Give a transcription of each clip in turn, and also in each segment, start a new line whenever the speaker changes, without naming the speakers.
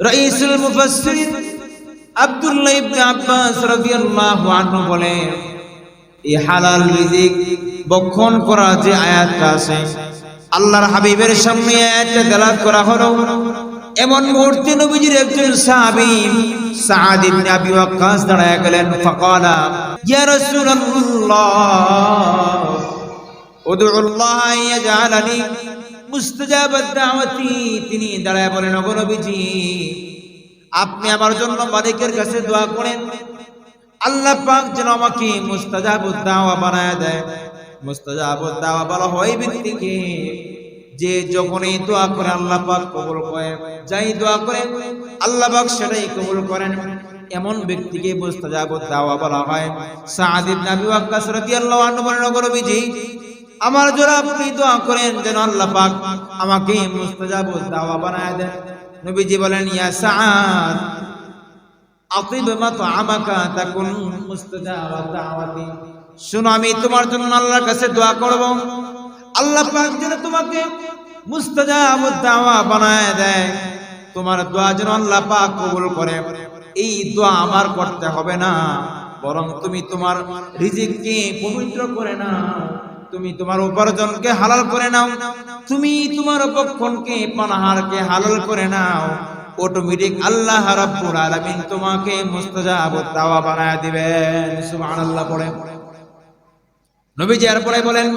রাইসুল মুফাসসিরিন আব্দুল্লাহ ইবনে আব্বাস রাদিয়াল্লাহু আনহু বলেন এই হালাল রিজিক বক্ষণ করা যে আয়াতটা আছে, আল্লাহর হাবিবের সামনে আয়াতটা তেলাওয়াত করা হলো। এমন মুহূর্তে নবীজির একজন সাহাবী সাআদ ইবনে আবি ওয়াক্কাস দাঁড়ায় গেলেন, ফাকালা, ইয়া রাসূলুল্লাহ উদউ আল্লাহ ইয়াজআলানি মুস্তাজাবাদ দাওয়াতি, তিনি দাঁড়ায় বলেন, ওগো নবীজি, আপনি আমার জন্য মালিকের কাছে দোয়া করেন। আল্লাহ পাক যেন আমাকে মুস্তাজাবুদ দাওয়া বানায় দেয়। মুস্তাজাবুদ দাওয়া বলা হয় ব্যক্তিকে, যে যখনই দোয়া করে আল্লাহ পাক কবুল করে। যাই দোয়া করে, আল্লাহ পাক সেটাই কবুল করেন। এমন ব্যক্তিকে মুস্তাজাবুদ দাওয়া বলা হয়। সাআদ ইবনে আবি ওয়াক্কাস রাদিয়াল্লাহু আনহু বলেন, ওগো নবীজি আমার জন্য আপনি দোয়া করেন যেন আল্লাহ পাক আমাকে মুস্তাজাবুদ দাওয়া বানায় দেন। নবীজি বলেন, ইয়া সাআদ, আতিব মাতআমাকা তাকুন মুস্তাজাবাদ দাওয়াতি। শুনো, আমি তোমার জন্য আল্লাহর কাছে দোয়া করব। আল্লাহ পাক যেন তোমাকে মুস্তাজাবুদ দাওয়া বানায় দেয়। তোমার দোয়া যেন আল্লাহ পাক কবুল করে। এই দোয়া আমার করতে হবে না, বরং তুমি তোমার রিজিককে পবিত্র করে নাও। তুমি তোমার উপার্জনকে হালাল করে নাও। তুমি তোমার উপক্ষণকে পানাহারকে হালাল করে নাও। অটোমেটিক আল্লাহ রাব্বুল আলামিন তোমাকে মুস্তাজাবুদ দাওয়া বানায় দিবেন। সুবহানাল্লাহ পড়ে। নবীজি এরপরে বলেন,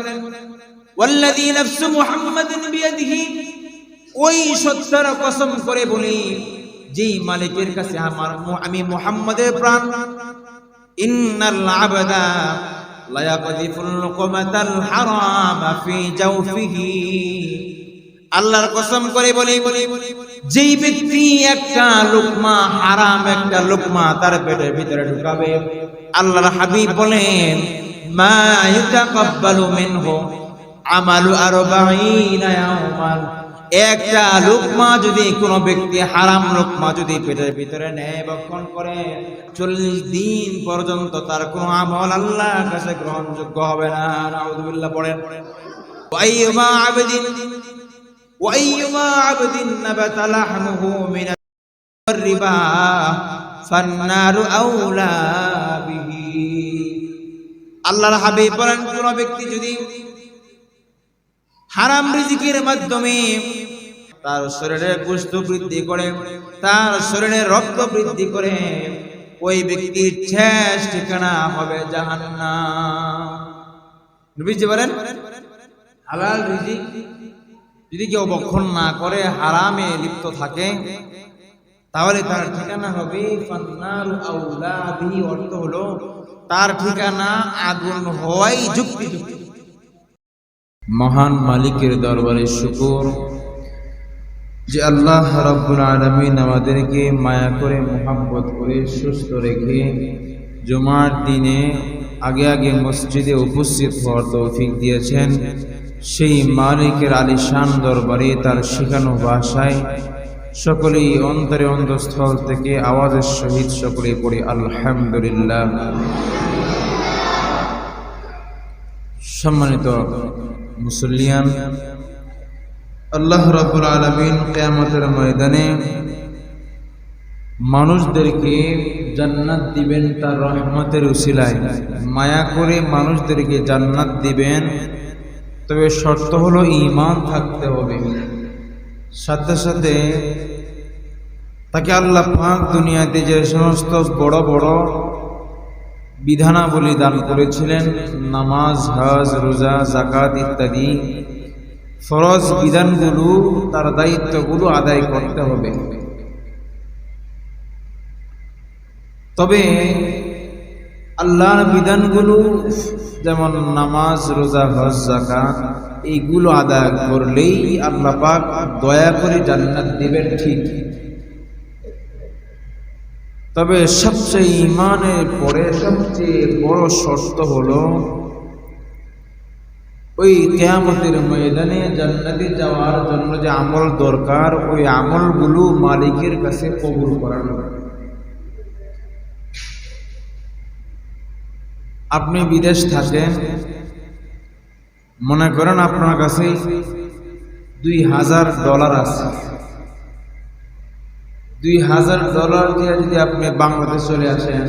ওয়াল্লাযী নাফসু মুহাম্মাদিন বিয়াদিহি। ওই সত্তার কসম করে বলি, যেই মালিকের কাছে আমার আমি মুহাম্মাদের প্রাণ, ইন্নাল আবদা ইয়াকদিফুল লুকমাতাল হারাম ফি জাওফিহি আল্লাহর কসম করে বলি বলি যেই ব্যক্তি একটা লোকমা হারাম, একটা লোকমা তার পেটের ভিতরে ঢুকাবে। আল্লাহর হাবিব বলেন, মা ইউতাকাব্বালু মিনহু, আমালু আরবাঈনা ইয়াওমান একটা লোকমা যদি কোনো ব্যক্তি হারাম লোকমা যদি পেটের ভিতরে নেয় বক্ষণ করে চল্লিশ দিন পর্যন্ত তার কোনো আমল আল্লাহর কাছে গ্রহণযোগ্য হবে না নাউযুবিল্লাহ পড়েন ওয়াইমা আবেদিন وأيما عبد نبت لحمه من الربا فالنار أولى به আল্লাহর হাবিব বলেন কোন ব্যক্তি যদি হারাম রিজিকের মাধ্যমে তার শরীরের পুষ্ট বৃদ্ধি করে, তার শরীরের রক্ত বৃদ্ধি করে, ওই ব্যক্তির শেষ ঠিকানা হবে জাহান্নাম। নবীজি বলেন, হালাল রিজিক যদি কেউ বক্ষণ না করে, হারামে লিপ্ত থাকে, তাহলে তার ঠিকানা হবে অর্থ হলো তার ঠিকানা আগুন হওয়াই যুক্তি মহান মালিকের দরবারে শুকুর যে আল্লাহ রাব্বুল আলামিন আমাদেরকে মায়া করে মোহাম্মত করে, সুস্থ রেখে জুমার দিনে আগে আগে মসজিদে উপস্থিত হওয়ার তৌফিক দিয়েছেন। সেই মালিকের আলিশান দরবারে তার শেখানো ভাষায় সকলেই অন্তরে অন্তঃস্থল থেকে আওয়াজের সহিত সকলেই পড়ি, আলহামদুলিল্লাহ। সম্মানিত মুসলিয়ান আল্লাহ রাবুল আলমিন কেয়ামতের ময়দানে মানুষদেরকে জান্নাত দিবেন তার রহমতের উসিলায়। মায়া করে মানুষদেরকে জান্নাত দিবেন। তবে শর্ত হলো ইমান থাকতে হবে। সাথে সাথে তাকে আল্লাহ পাক দুনিয়াতে যে সমস্ত বড় বড় বিধানাবলী দান করেছিলেন, নামাজ, হজ, রোজা জাকাত ইত্যাদি। ফরজ বিধানগুলো, তার দায়িত্বগুলো আদায় করতে হবে। তবে আল্লাহর বিধানগুলো, যেমন নামাজ, রোজা, হজ জাকাত এইগুলো আদায় করলেই আল্লাহ পাক দয়া করে জান্নাত দিবেন ঠিক। তবে সবচেয়ে ইমানের পরে সবচেয়ে বড় শর্ত হলো, ওই কেয়ামতের ময়দানে জান্নাতে যাওয়ার জন্য যে আমল দরকার, ওই আমলগুলো মালিকের কাছে কবুল করানো আপনি বিদেশ থাকেন, মনে করেন আপনার কাছে দুই হাজার ডলার আছে। দুই হাজার ডলার দিয়ে যদি আপনি বাংলাদেশ চলে আসেন,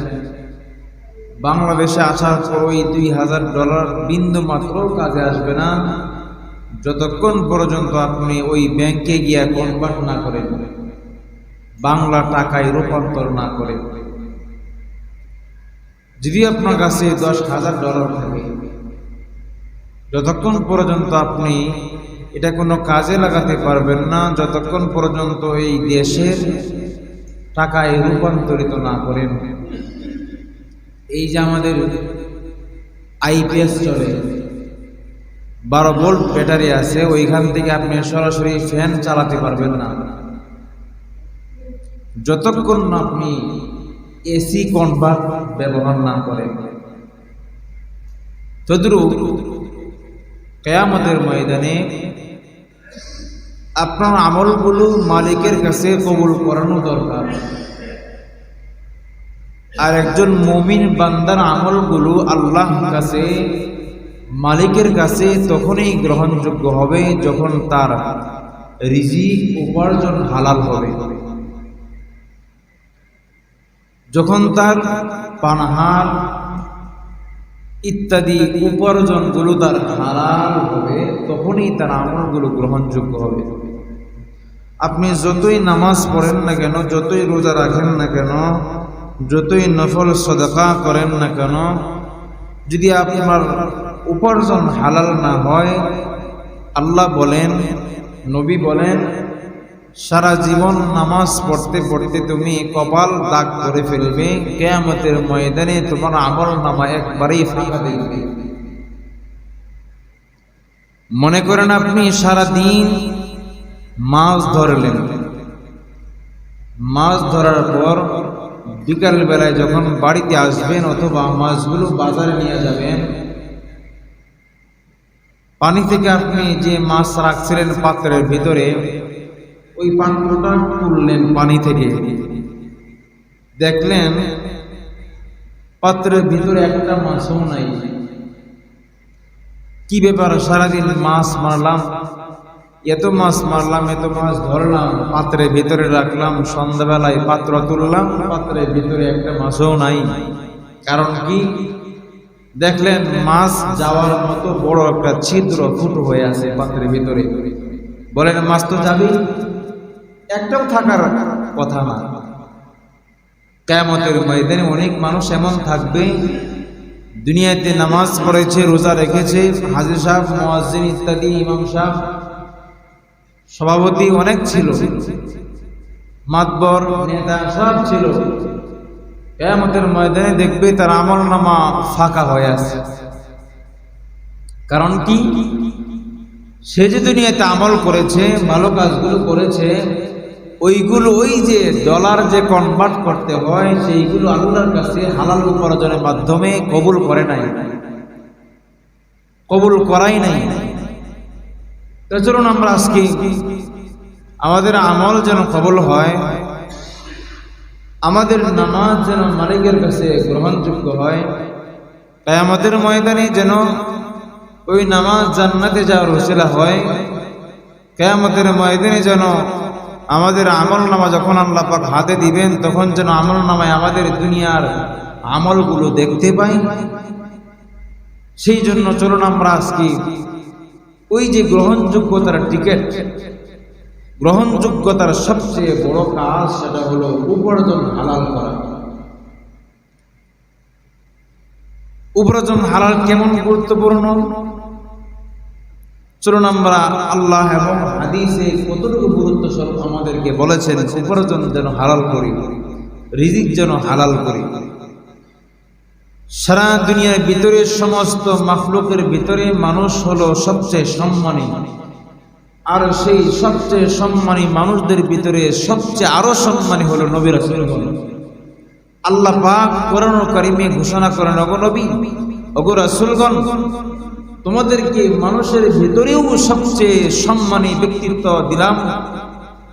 বাংলাদেশে আসার পর ওই দুই হাজার ডলার বিন্দু মাত্র কাজে আসবে না। যতক্ষণ পর্যন্ত আপনি ওই ব্যাংকে গিয়ে কনভার্ট না করেন, বাংলা টাকায় রূপান্তর না করে যদি আপনার কাছে দশ হাজার ডলার থাকে, যতক্ষণ পর্যন্ত আপনি এটা কোনো কাজে লাগাতে পারবেন না, যতক্ষণ পর্যন্ত এই দেশের টাকায় রূপান্তরিত না করেন। এই যে আমাদের আইপিএস চলে, বারো ভোল্ট ব্যাটারি আছে, ওইখান থেকে আপনি সরাসরি ফ্যান চালাতে পারবেন না। যতক্ষণ আপনি এসি কনভার্ট ব্যবহার না করেন, তদ্রুপ কেয়ামতের ময়দানে আপনার আমলগুলো মালিকের কাছে কবুল করানো দরকার। আর একজন মমিন বান্দার আমলগুলো আল্লাহ কাছে, মালিকের কাছে তখনই গ্রহণযোগ্য হবে যখন তার রিজিক উপার্জন হালাল হবে। যখন তার পানাহার ইত্যাদি উপার্জনগুলো তার হালাল হবে, তখনই তার আমলগুলো গ্রহণযোগ্য হবে। আপনি যতই নামাজ পড়েন না কেন, যতই রোজা রাখেন না কেন, যতই নফল সদকা করেন না কেন, যদি আপনার উপার্জন হালাল না হয়, আল্লাহ বলেন, নবী বলেন, সারা জীবন নামাজ পড়তে পড়তে তুমি কপাল দাগ করে ফেলবে, কেয়ামতের ময়দানে তোমার আমল নামা একবারেই ফাঁকা দেখবে মনে করেন আপনি সারা দিন মাছ ধরলেন। মাছ ধরার পর বিকাল বেলায় যখন বাড়িতে আসবেন অথবা মাছগুলো বাজারে নিয়ে যাবেন, পানি থেকে আপনি যে মাছ রাখছিলেন পাত্রের ভিতরে, ওই পাত্রটা তুললেন পানি থেকে। দেখলেন পাত্রের ভিতরে একটা মাছও নাই। কি ব্যাপার? সারাদিন মাছ মারলাম। এত মাছ মারলাম, এত মাছ ধরলাম পাত্রের ভিতরে রাখলাম, সন্ধ্যাবেলায় পাত্র তুললাম, পাত্রের ভিতরে একটা মাছও নাই। কারণ কি? দেখলেন মাছ যাওয়ার মতো বড় একটা ছিদ্র ফুটো হয়ে আছে পাত্রের ভিতরে। বলেন, মাছ তো যাবে একটাও থাকার কথা না। কেমতের ময়দানে অনেক মানুষ এমন থাকবে, দুনিয়াতে নামাজ পড়েছে, রোজা রেখেছে, হাজির সাহেব মোয়াজিন ইত্যাদি, ইমাম সাহেব সভাপতি অনেক ছিল। মাতবর, নেতা সব ছিল। কেয়ামতের ময়দানে দেখবে তার আমল নামা ফাঁকা হয়ে আছে। কারণ কি? সে যে দুনিয়াতে আমল করেছে, ভালো কাজগুলো করেছে, ওইগুলো ওই যে ডলার যে কনভার্ট করতে হয়, সেইগুলো আল্লাহর কাছে হালাল উপার্জনের মাধ্যমে কবুল করে নাই। কবুল করাই নাই। তো চলুন আমরা আজকে আমাদের আমল যেন কবল হয়, আমাদের নামাজ যেন মালিকের কাছে গ্রহণযোগ্য হয় তাই আমাদের ময়দানে যেন ওই নামাজ জান্নাতে যাওয়ার উসিলা হয়, কেয়ামতের ময়দানে যেন আমাদের আমল নামা যখন আল্লাহ পাক হাতে দিবেন, তখন যেন আমল নামায় আমাদের দুনিয়ার আমলগুলো দেখতে পাই। সেই জন্য চলুন আমরা আজকে ওই যে গ্রহণযোগ্যতার টিকিট গ্রহণযোগ্যতার সবচেয়ে বড় কাজ সেটা হলো উপার্জন হালাল করা। উপার্জন হালাল কেমন গুরুত্বপূর্ণ? চলুন আমরা আল্লাহ এবং হাদিসে কতটুকু গুরুত্ব স্বরূপ আমাদেরকে বলেছেন, উপার্জন যেন হালাল করি, রিজিক যেন হালাল করি। সারা দুনিয়ার ভিতরে সমস্ত মাফলুকের ভিতরে মানুষ হলো সবচেয়ে সম্মানী। আর সেই সবচেয়ে সম্মানী মানুষদের ভিতরে সবচেয়ে আরও সম্মানী হলো নবী রাসূলগণ আল্লাহ পাক কোরআন কারিমে ঘোষণা করেন অগো নবী তোমাদেরকে মানুষের ভিতরেও সবচেয়ে সম্মানী ব্যক্তিত্ব দিলাম।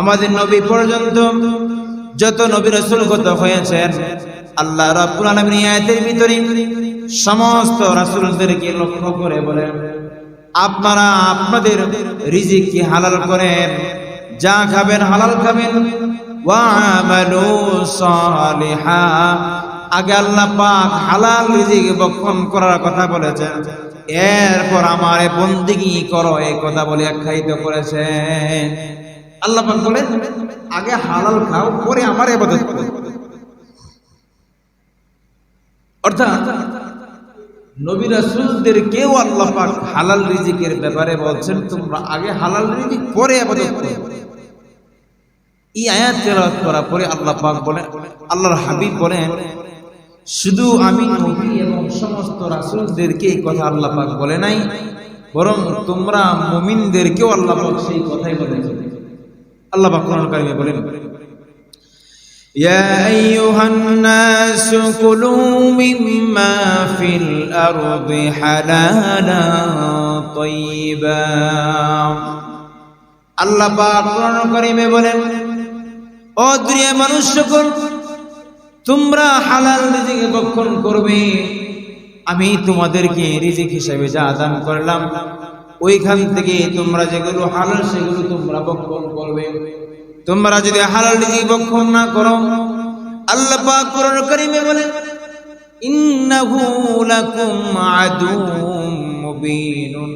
আমাদের নবী পর্যন্ত যত নবী রাসূল গত হয়েছেন, আল্লাহ রাব্বুল আয়াতের ভিতরে সমস্ত রাসূলদেরকে লক্ষ্য করে বলেন, আপনারা আপনাদের রিজিক কি হালাল করেন, যা খাবেন হালাল খাবেন ওয়ামালু সালিহা। আগে আল্লাহ পাক হালাল রিজিক বক্ষণ করার কথা বলেছেন, এরপর আমার বন্দিগি করো, এই কথা বলে আখ্যায়িত করেছেন। আল্লাহ বলেন আগে হালাল খাও, পরে আমার ইবাদত করো। অর্থাৎ নবী রাসূলদের কেউ আল্লাহ পাক হালাল রিজিকের ব্যাপারে বলছেন, তোমরা আগে হালাল রিজিক, পরে ইবাদত করো। এই আয়াত তেলাওয়াত করার পরে আল্লাহ পাক আল্লাহর হাবিব বলেন শুধু আমি, নবী এবং সমস্ত রাসূলদেরকে এই কথা আল্লাহ পাক বলে নাই, বরং তোমরা মুমিনদেরকেও আল্লাহ পাক সেই কথাই বলেছেন। আল্লাহ পাক কোরআন কারিমে বলেন يا أيها الناس كلوا مما في الأرض حلالا طيبا আল্লাহ পাক কোরআন কারিমে বলেন ও দুনিয়া মানুষ সকল তোমরা হালাল রিজিক ভক্ষণ করবে আমি তোমাদেরকে রিজিক হিসেবে যা দান করলাম ওইখান থেকে তোমরা যেগুলো হালাল সেগুলো তোমরা ভক্ষণ করবে তোমরা যদি হালাল রিজিক ভক্ষণ না করো আল্লাহ পাক কোরআন কারীমে বলেন ইন্নাহু লাকুম আদুউম মুবিনুন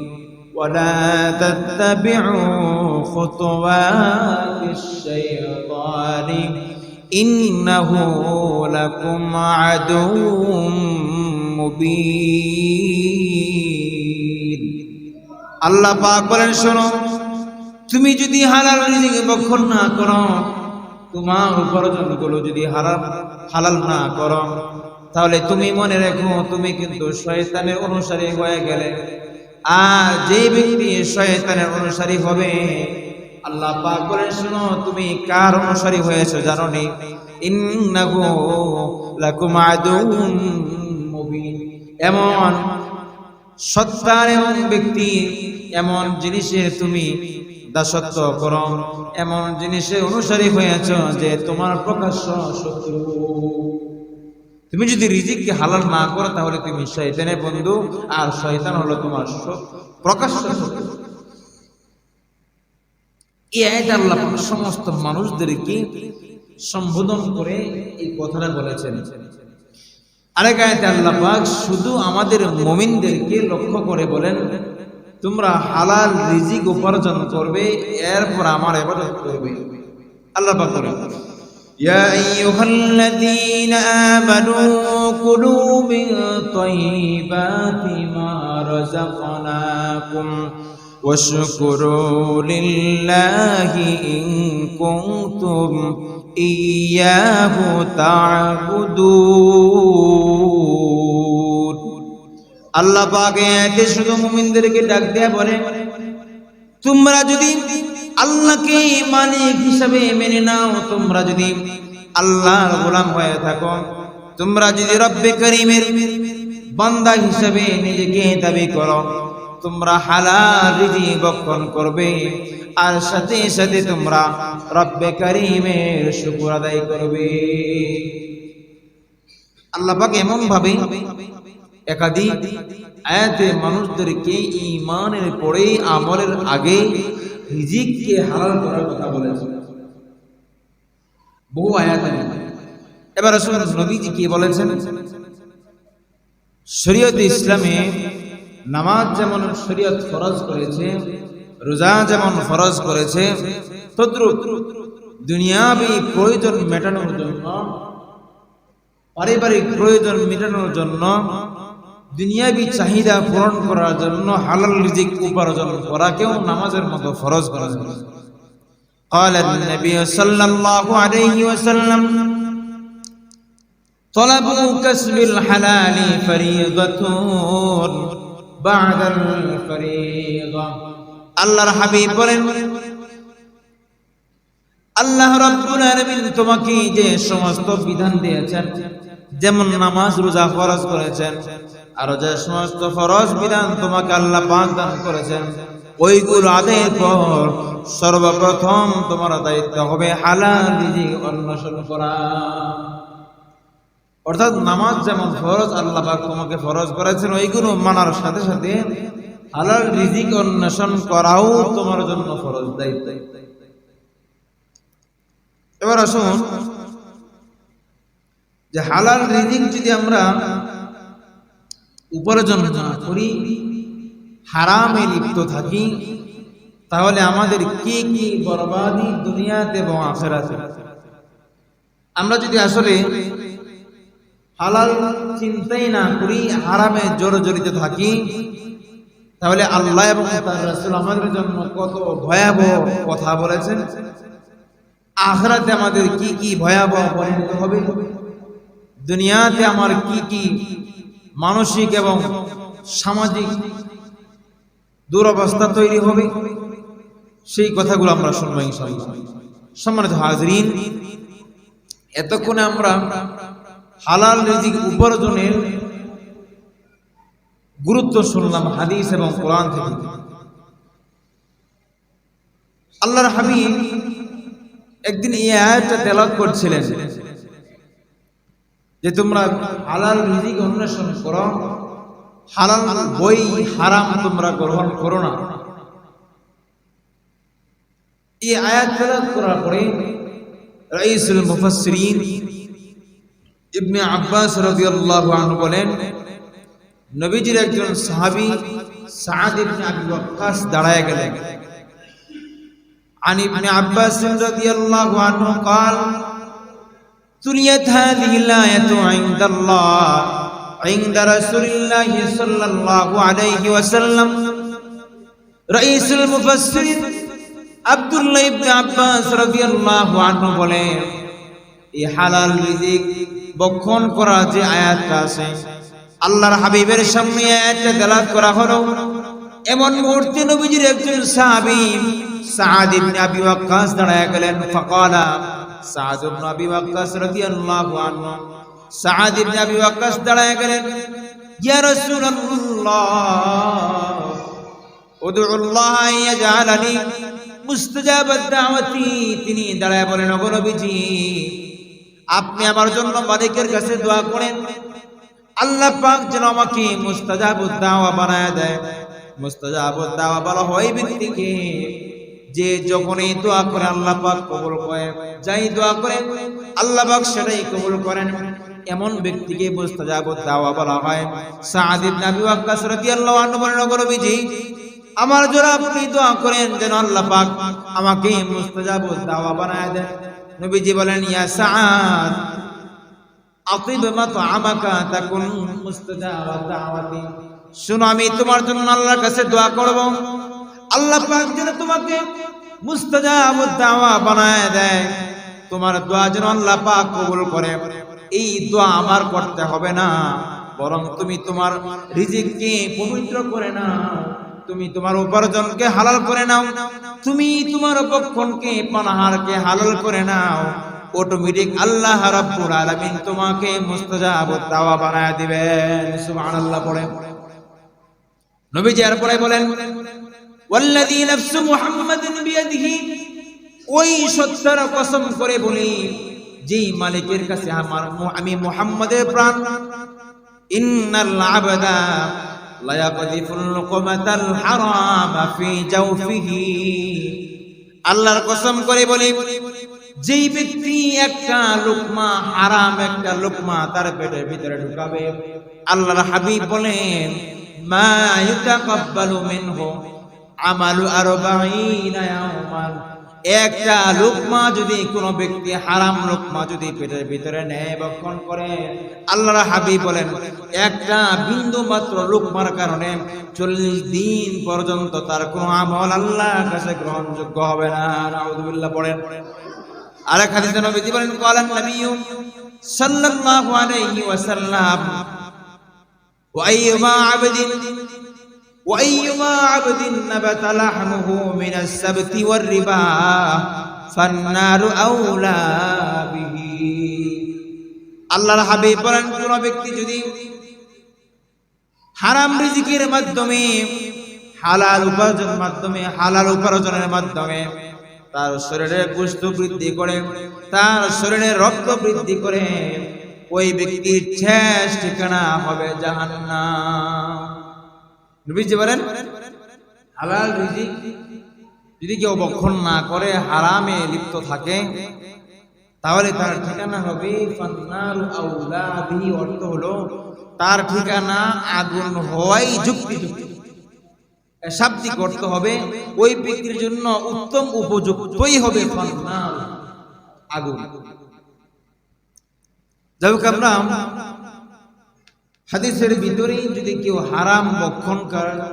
ولا تتبعوا خطوات الشيطان إنه لكم عدو مبين আল্লাহ পাক বলেন, শোনো, তুমি যদি হালাল রিজিক ভক্ষণ না করো, তোমার উপার্জনগুলো যদি হালাল হালাল না করো, তাহলে তুমি মনে রেখো, তুমি কিন্তু শয়তানের অনুসারী হয়ে গেলে। আর যে ব্যক্তি শয়তানের অনুসারী হবে, আল্লাহ পাক বলেন, শুনো, তুমি কার অনুসারী হয়েছো জানো নি? ইন্নাহু লাকুম আদুউম মুবিন। এমন সত্তার এমন ব্যক্তি, এমন জিনিসের তুমি দাসত্ব করো। এমন জিনিসের অনুসারী হয়েছ যে তোমার প্রকাশ্য শত্রু। তুমি যদি রিজিককে হালাল না করো, তাহলে তুমি শয়তানের বন্ধু, আর শয়তান হলো তোমার প্রকাশ্য এই আয়াত আল্লাহ সমস্ত মানুষদেরকে সম্বোধন করে এই কথাটা বলেছেন। আরেক আয়াতে আল্লাহ পাক শুধু আমাদের মুমিনদেরকে লক্ষ্য করে বলেন তোমরা হালাল রিজিক উপার্জন করবে এরপর আমার ইবাদত করবে আল্লাহ পাক বলেন يا أيها الذين آمنوا كلوا من طيبات ما رزقناكم واشكروا لله إن كنتم إياه تعبدون আল্লাহ পাক এতে শুধু মুমিনদেরকে ডাক দেয়া বলে তোমরা যদি আল্লাহকে মালিক হিসাবে মেনে নাও তোমরা যদি আল্লাহর গোলাম হয়ে থাকো তোমরা যদি রব্বে করিমের বান্দা হিসাবে নিজেকে দাবি করো তোমরা হালাল রিজি বক্ষণ করবে আর সাথে সাথে তোমরা রব্বে করিমের শুকর আদায় করবে। আল্লাহ পাক এমন ভাবে একাধিক আয়াতে মানুষদেরকে ইমানের পরে আমলের আগে রিজিককে হালাল করার কথা বলেছেন। বহু আয়াত এবার আসুন নবীজি কি বলেছেন, শরীয়ত ইসলামে নামাজ যেমন শরীয়ত ফরজ করেছে রোজা যেমন ফরজ করেছে তদ্রুপ দুনিয়াবি প্রয়োজন মেটানোর জন্য পারিবারিক প্রয়োজন মেটানোর জন্য দুনিয়াবি চাহিদা পূরণ করার জন্য হালাল রিজিক উপার্জন করাকেও নামাজের মতো ফরজ করা যায় قال النبي صلى الله عليه وسلم طلب كسب الحلال فريضة بعد الفريضة আল্লাহর হাবিব বলেন, আল্লাহ রাব্বুল আলামিন তোমাকে যে সমস্ত বিধান দিয়েছেন, যেমন নামাজ, রোজা ফরজ করেছেন, আর যে সমস্ত ফরজ বিধান তোমাকে আল্লাহ পাক দান করেছেন, ওইগুলো আদায়ের পর সর্বপ্রথম তোমার দায়িত্ব হবে হালাল রিজিক অন্বেষণ করা। অর্থাৎ নামাজ যেমন ফরজ, আল্লাহ পাক তোমাকে ফরজ করেছেন, ওইগুলো মানার সাথে সাথে হালাল রিজিক অন্বেষণ করাও তোমার জন্য ফরজ দায়িত্ব এবার আসুন, যে হালাল রিজিক যদি আমরা উপার্জন করি, হারামে লিপ্ত থাকি, তাহলে আমাদের কি কি বরবাদি দুনিয়াতে এবং আখেরাতে? আমরা যদি আসলে হালাল চিন্তাই না করি, হারামে জোর জড়িত থাকি তাহলে আল্লাহ এবং আমাদের জন্য কত ভয়াবহ কথা বলেছেন। আখরাতে আমাদের কি কি ভয়াবহ পরিণত হবে? দুনিয়াতে আমার কি কি মানসিক এবং সামাজিক দুরবস্থা তৈরি হবে? সেই কথাগুলো আমরা শুনব সম্মানিত হাজরিন, এতক্ষণে আমরা হালাল রিজিক উপার্জনের গুরুত্ব শুনলাম হাদিস এবং কোরআন থেকে। আল্লাহর হাবিব একদিন এই আয়াতটা তেলাওয়াত করছিলেন যে তোমরা হালাল রিজিক অন্বেষণ করো, হালাল বই হারাম তোমরা গ্রহণ করো না। এই আয়াত তেলাওয়াত করার পরে রাইসুল মুফাসসিরিন ইবনে আব্বাস রাদিয়াল্লাহু আনহু বলেন নবীজির একজন সাহাবী সাদ ইবনে আবি ওয়াক্কাস দাঁড়ায় গেলেন عن ابن عباس رضي الله عنه قال تليت هذه الآية عند الله عند رسول الله صلى الله عليه وسلم رئيس المفسرين عبد الله بن عباس رضي الله عنه বলেন এই হালাল রিজিক বক্ষণ করা যে আয়াতটা আছে আল্লাহর হাবিবের সামনে আয়াতটা তেলাওয়াত করা হলো। এমন মুহূর্তে নবীজির একজন সাহাবী সাদ ইবনে আবি ওয়াক্কাস দাঁড়ায় গেলেন। ফাকালা সাদ ইবনে আবি ওয়াক্কাস রাদিয়াল্লাহু আনহু সাদ ইবনে আবি ওয়াক্কাস দাঁড়ায় গেলেন। ইয়া রাসূলুল্লাহ উদউ আল্লাহ দাওয়াতি তিনি দাঁড়ায় বলেন, ওগো নবীজি, আপনি আমার জন্য মালিকের কাছে দোয়া করেন। আল্লাহ পাক যেন আমাকে মুস্তাজাবুদ দাওয়া বানায় দেয়। মুস্তাজাবুদ দাওয়া বলা হয় ব্যক্তিকে। যে যখনই দোয়া করে আল্লাহ পাক কবুল করে, যাই দোয়া করে, আল্লাহ পাক সেটাই কবুল করেন। এমন ব্যক্তিকে মুস্তাজাবুদ দাওয়া বলা হয়। সাদ ইবনে আবি ওয়াক্কাস রাদিয়াল্লাহু আনহু বলেন, ওগো নবীজি, আমার জন্য আপনি দোয়া করেন যেন আল্লাহ পাক আমাকে মুস্তাজাবুদ দাওয়া বানায় দেন। নবীজি বলেন, ইয়া সাদ আতিব মাতআমাকা তাকুন মুস্তাজাবাদ দাওয়াতি। শুনো, আমি তোমার জন্য আল্লাহর কাছে দোয়া করব। আল্লাহ যেন তোমাকে মুস্তাজাবুদ দাওয়া বানায় দেয়। তোমার দোয়া যেন আল্লাহ পাক কবুল করে। এই দোয়া আমার করতে হবে না, বরং তুমি তোমার রিজিককে পবিত্র করে নাও। তুমি তোমার উপার্জনকে হালাল করে নাও। তুমি তোমার উপক্ষণকে পানাহারকে হালাল করে নাও। অটোমেটিক আল্লাহ রাব্বুল আলামিন তোমাকে মুস্তাজাবুদ দাওয়া বানায় দিবেন। সুবহানাল্লাহ পড়ে। নবীজি এরপরে বলেন, ওয়াল্লাযী নাফসু মুহাম্মাদিন বিয়াদিহি। ওই সত্তার কসম করে বলি, যেই মালিকের কাছে আমার আমি মুহাম্মাদের প্রাণ, ইন্নাল আবদা আল্লাহর কসম করে বলি যেই ব্যক্তি একটা লোকমা হারাম, একটা লোকমা তার পেটের ভিতরে ঢুকাবে। আল্লাহর হাবিব বলেন, মা ইউতাকাব্বালু মিনহু আমালু আরবাঈনা ইয়াওমান একটা যদি কোনো ব্যক্তি হারাম যদি পেটের ভিতরে নেয় করে। আল্লাহর হাবিব বলেন, একটা বিন্দু মাত্র লোকমার কারণে চল্লিশ দিন পর্যন্ত তার কোনো আমল আল্লাহর কাছে গ্রহণযোগ্য হবে না। নাউযুবিল্লাহ পড়েন। আর হাদিসে বলেন নবী সাল্লাল্লাহু আলাইহি ওয়াসাল্লাম আবদিন আবদিন নাবাতা লাহমুহু মিনাস সাবতি ওয়ার রিবা, ফান্নারু আউলা বিহি। আল্লাহর হাবিব বলেন, কোন ব্যক্তি যদি হারাম রিজিকের মাধ্যমে, হালাল উপার্জনের মাধ্যমে, হালাল উপার্জনের মাধ্যমে তার শরীরের পুষ্ট বৃদ্ধি করে, তার শরীরে রক্ত বৃদ্ধি করে, ওই ব্যক্তির শেষ ঠিকানা হবে জাহান্নাম। নবীজি বলেন, হালাল রিজিক যদি কেউ বক্ষণ না করে, হারামে লিপ্ত থাকে, তাহলে তার ঠিকানা হবে অর্থ হলো তার ঠিকানা আগুন হওয়াই যুক্তি শাব্দিক অর্থ হবে ওই ব্যক্তির জন্য উত্তম উপযুক্তই হবে আগুন। যাই হোক আমরা হাদিসের ভিতরেই যদি কেউ হারাম বক্ষণ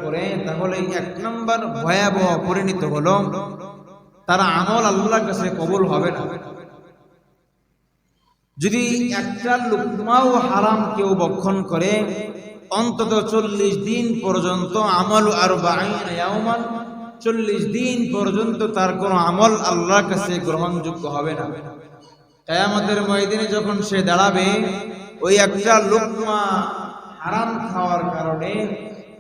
করে তাহলে এক নম্বর ভয়াবহ পরিণত হলো তারা আমল আল্লাহর কাছে কবুল হবে না। যদি একটা লুকমাও হারাম কেউ বক্ষণ করে অন্তত চল্লিশ দিন পর্যন্ত আমল আর চল্লিশ দিন পর্যন্ত তার কোনো আমল আল্লাহর কাছে গ্রহণযোগ্য হবে না। কেয়ামতের ময়দিনে যখন সে দাঁড়াবে, ওই একটা লোকমা হারাম খাওয়ার কারণে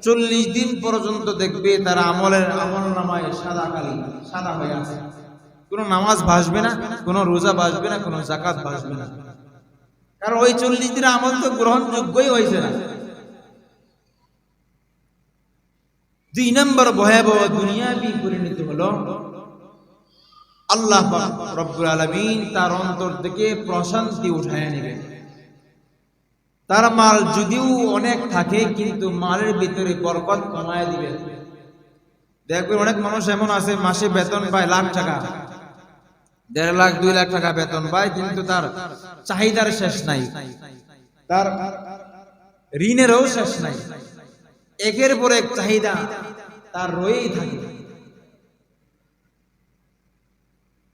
চল্লিশ দিন পর্যন্ত দেখবে তার আমলের আমল নামায় সাদা কালি, সাদা হয়ে আছে। কোনো নামাজ ভাসবে না, কোনো রোজা ভাসবে না, কোনো জাকাত ভাসবে না। কারণ ওই চল্লিশ দিন আমল তো গ্রহণযোগ্যই হয়েছে না। দুই নম্বর ভয়াবহ দুনিয়াবি পরিণত হলো। আল্লাহ রব্বুল আলমিন তার অন্তর থেকে প্রশান্তি উঠায় নেবে তার মাল যদিও অনেক থাকে, কিন্তু মালের ভিতরে বরকত কমায় দিবে দেখবেন অনেক মানুষ এমন আছে, মাসে বেতন পায় লাখ টাকা। দেড় লাখ, দুই লাখ টাকা বেতন পায়, কিন্তু তার চাহিদার শেষ নাই। তার ঋণেরও শেষ নাই। একের পর এক চাহিদা তার রয়েই থাকে।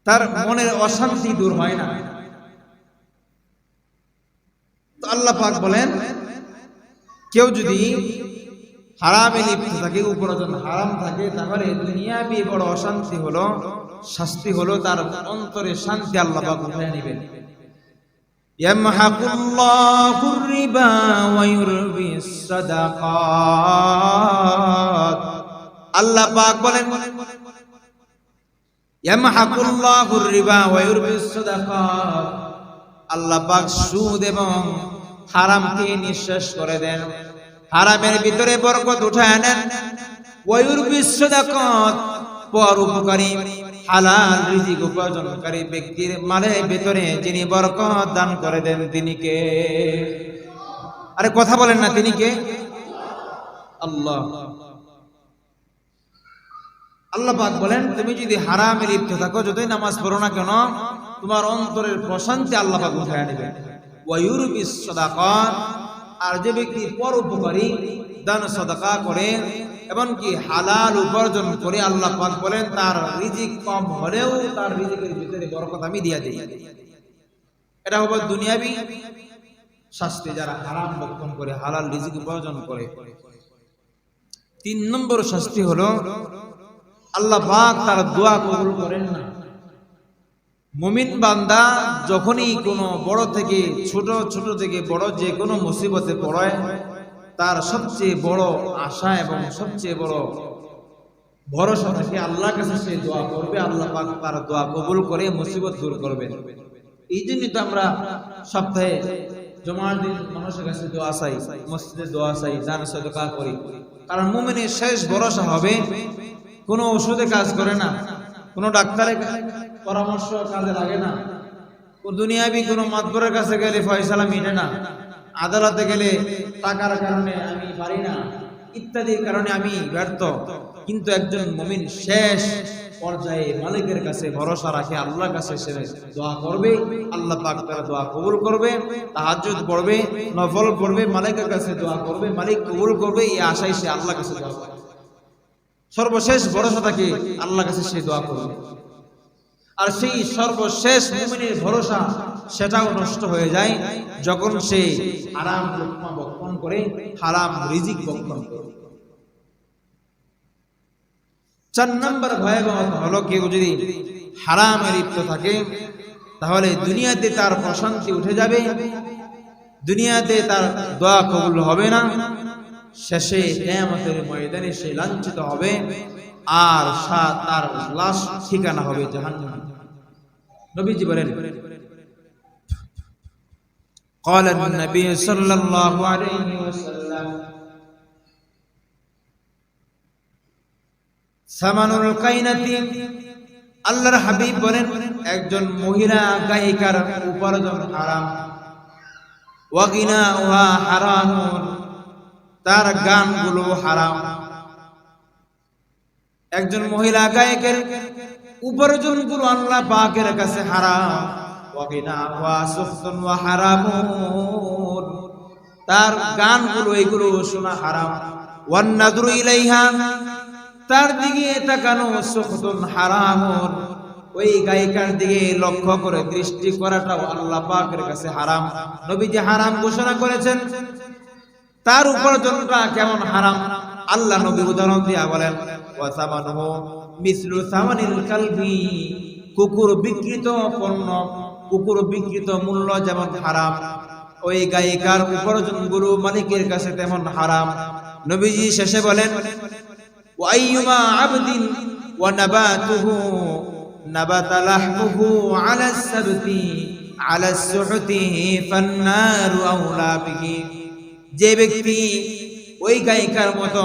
তার মনের অশান্তি দূর হয় না। আল্লাহ পাক বলেন, কেউ যদি হারামে লিপ্ত থাকে উপার্জন হারাম থাকে, তাহলে দুনিয়াবি বড় অশান্তি হলো, শাস্তি হলো, তার অন্তরে শান্তি আল্লাহ পাক উঠায় নেবেন। يمحق الله الربا ويربي الصدقات আল্লাহ পাক বলেন ইয়ামহাকুল্লাহুর রিবা ওয়া ইউরবিস সাদাকাত আল্লাহ পাক সুদ এবং হারামকে নিঃশেষ করে দেন হারামের ভিতরে বরকত উঠায় নেন ওয়া ইউরবিস সাদাকাত পরোপকারী হালাল রিজিক উপার্জনকারী ব্যক্তির মালের ভিতরে যিনি বরকত দান করে দেন, তিনি কে? আরে কথা বলেন না, তিনি কে? আল্লাহ। আল্লাহ বলেন, তুমি যদি হারামে লিপ্ত থাকো, যতই নামাজ পড়ো না কেন, তোমার অন্তরের প্রশান্তি আল্লাহ পাক উঠায় নেবে। আর যে ব্যক্তি পর উপকারী দান সদাকা করে এমনকি হালাল উপার্জন করে আল্লাহ পাক বলেন, তার রিজিক কম হলেও তার রিজিকের ভিতরে বরকত আমি দিয়া দিই। এটা হবে দুনিয়াবি শাস্তি, যারা হারাম বক্ষণ করে, হালাল রিজিক উপার্জন করে। তিন নম্বর শাস্তি হলো, আল্লাহ পাক তার দোয়া কবুল করেন না। মুমিন বান্দা যখনই কোনো বড় থেকে, ছোট ছোট থেকে বড় যে কোনো মুসিবতে পড়ায় তার সবচেয়ে বড় আশা এবং সবচেয়ে বড় ভরসা থাকে আল্লাহর কাছে সে দোয়া করবে, আল্লাহ পাক তার দোয়া কবুল করে মুসিবত দূর করবে। এই জন্যই তো আমরা সপ্তাহে জমার দিন মানুষের কাছে দোয়া চাই, মসজিদে দোয়া চাই জান সদকা করি। কারণ মুমিনের শেষ ভরসা হবে কোনো ওষুধে কাজ করে না, কোনো ডাক্তারের পরামর্শ কাজে লাগে না দুনিয়াবি কোনো মাতবরের কাছে গেলে ফয়সালা মিটে না। আদালতে গেলে টাকার কারণে আমি পারি না, ইত্যাদির কারণে আমি ব্যর্থ। কিন্তু একজন মমিন শেষ পর্যায়ে মালিকের কাছে ভরসা রাখে, আল্লাহর কাছে সে দোয়া করবে, আল্লাহ পাক তারা দোয়া কবুল করবে, তাহাজ্জুদ পড়বে, নফল পড়বে, মালিকের কাছে দোয়া করবে, মালিক কবুল করবে, এই আশায় সে আল্লাহর কাছে দোয়া করবে সর্বশেষ ভরসা থাকে, আল্লাহর কাছে সে দোয়া করবে। আর সেই সর্বশেষ মুমিনের ভরসা সেটাও নষ্ট হয়ে যায় যখন সে হারাম লোকমা বক্ষণ করে, হারাম রিজিক বক্ষণ করে। চার নম্বর ভয়াবহতা হলো কেউ যদি হারামে লিপ্ত থাকে, তাহলে দুনিয়াতে তার প্রশান্তি উঠে যাবে, দুনিয়াতে তার দোয়া কবুল হবে না শেষে কেয়ামতের ময়দানে সে লাঞ্ছিত হবে আর সা- তার লাশ ঠিকানা হবে জাহান্নাম নবীজি বলেন قال النبي صلى الله عليه وسلم সামানুল কাইনাতি আল্লাহর হাবিব বলেন একজন মহিলা গায়িকার উপার্জন হারাম ওয়াগিনা ওয়া হারাম তার গানগুলো হারাম। একজন মহিলা গায়কের উপার্জনগুলো আল্লাহ পাকের কাছে হারাম। তার গানগুলো, এগুলো শোনা হারাম। তার দিকে হারামুন। ওই গায়িকার দিকে লক্ষ্য করে দৃষ্টি করাটাও আল্লাহ পাকের কাছে হারাম। নবী যে হারাম ঘোষণা করেছেন। তার উপার্জনটা কেমন হারাম? আল্লাহ নবী উদাহরণ দিয়া বলেন কুকুর বিকৃত পণ্য, কুকুর বিকৃত মূল্য যেমন হারাম, ওই গায়িকার উপার্জনগুলো মালিকের কাছে তেমন হারাম। নবীজি শেষে বলেন ওয়াইয়ুমা আবদিন ওয়া নাবাতুহু বিহি। যে ব্যক্তি ওই গায়িকার মতো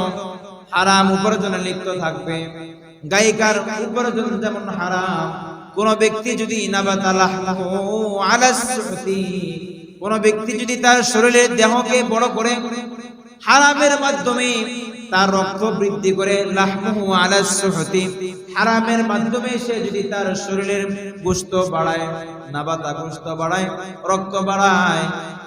হারাম উপার্জনে লিপ্ত থাকবে, গায়িকার উপার্জন যেমন হারাম, কোন ব্যক্তি যদি কোন ব্যক্তি যদি তার শরীরের দেহকে বড় করে হারামের মাধ্যমে তার রক্ত বৃদ্ধি করে হারামের মাধ্যমে সে যদি তার শরীরের গোস্ত বাড়ায়, নাবাতা গোস্ত বাড়ায়, রক্ত বাড়ায়,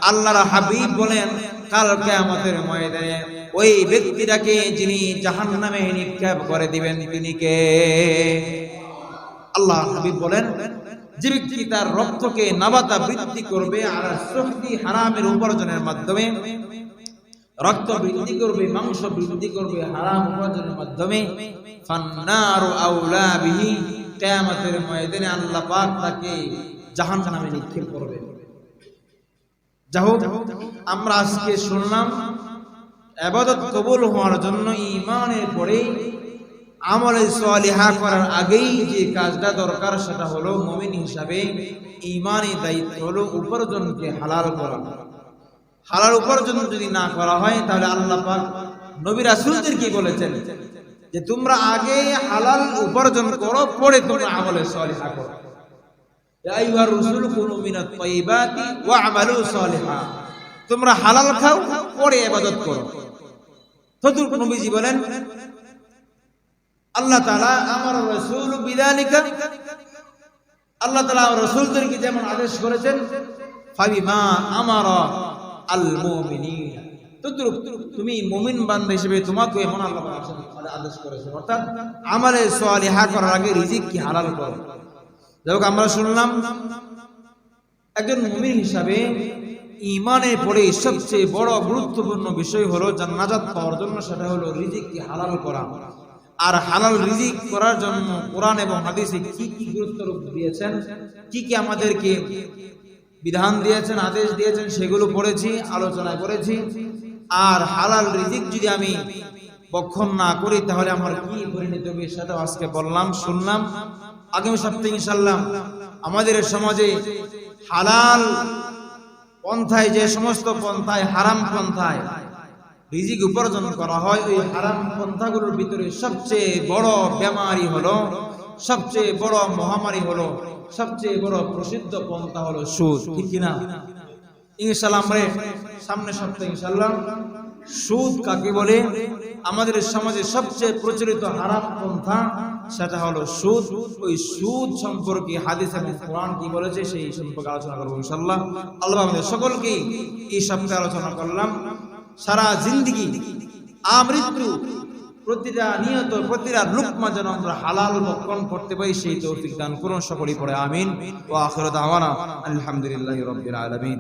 আল্লাহর হাবিব বলেন, কাল কিয়ামতের ময়দানে ওই ব্যক্তিটাকে যিনি জাহান্নামে নিক্ষেপ করে দিবেন, তিনি কে? আল্লাহ হাবিব বলেন, যে ব্যক্তি তার রক্তকে নাবাতা বৃদ্ধি করবে আর হারামের উপার্জনের মাধ্যমে রক্ত বৃদ্ধি করবে, মাংস বৃদ্ধি করবে, হারাম উপার্জনের মাধ্যমে। কিয়ামতের ময়দানে আল্লাহ পাক তাকে জাহান্নামে নিক্ষেপ করবে। যাহোক, আমরা আজকে শুনলাম আবাদত কবুল হওয়ার জন্য ইমানের পরে আমলে করার আগেই যে কাজটা দরকার সেটা হলো মুমিন হিসাবে ইমানি দায়িত্ব হলো উপার্জনকে হালাল করা। হালাল উপার্জন যদি না করা হয়, তাহলে আল্লাহ পাক নবী রাসূলদের কি বলেছেন যে, তোমরা আগে হালাল উপার্জন করো, পরে তোমরা আমলে সালিহা করো। আইয়ুহার রাসূল, কুনু মিনাত তাইয়্যিবাতি ওয়া আমালু সালিহা। তোমরা হালাল খাও, পরে ইবাদত করো। নবীজি বলেন, আল্লাহ তাআলা আমার রাসূল বিদালিকা। আল্লাহ তাআলা রাসূলদেরকে যেমন আদেশ করেছেন, ফাবিমা আমারা আল মুমিনিন তদ্রুপ, তুমি মুমিন আমরা শুনলাম একজন মুমিন হিসাবে ইমানের পরে সবচেয়ে বড় গুরুত্বপূর্ণ বিষয় হলো জান্নাত পাওয়ার জন্য সেটা হলো রিজিককে হালাল করা। আর হালাল রিজিক করার জন্য কোরআন এবং হাদিসে কি কি গুরুত্ব দিয়েছেন? কি কি আমাদেরকে বিধান দিয়েছেন, আদেশ দিয়েছেন, সেগুলো পড়েছি আলোচনা করেছি আর হালাল রিজিক যদি আমি বক্ষণ না করি, তাহলে আমার কি পরিণত হবে আজকে বললাম, শুনলাম। আগামী সপ্তাহে ইনশাল্লাহ আমাদের সমাজে হালাল পন্থায়, যে সমস্ত পন্থায়, হারাম পন্থায় রিজিক উপার্জন করা হয়, ওই হারাম পন্থাগুলোর ভিতরে সবচেয়ে বড় বেমারি হলো সবচেয়ে বড় মহামারী হলো, সবচেয়ে বড় প্রসিদ্ধ পন্থা হলো সুদ, ঠিক কিনা? ইনশাল্লাহ আমরা সামনে সপ্তাহে ইনশাল্লাহ সুদ কাকে বলে? আমাদের সমাজে সবচেয়ে প্রচলিত হারাম পন্থা সেটা হলো সুদ। ওই সুদ সম্পর্কে হাদিস এবং কোরআন কি বলেছে সেই সম্পর্কে আলোচনা করব ইনশাল্লাহ আল্লাহ আমাদের সকলকে এই সপ্তাহে আলোচনা করলাম। সারা জিন্দগি আমৃত্যু প্রতিটা নিয়ত, প্রতিটা লুকমা যেন আমরা হালাল বক্ষণ করতে পারি, সেই তৌফিক দান করুন, সকলেই পড়ে আমিন। ও আখরত আওয়ানা আলহামদুলিল্লাহ রাব্বিল আলামিন।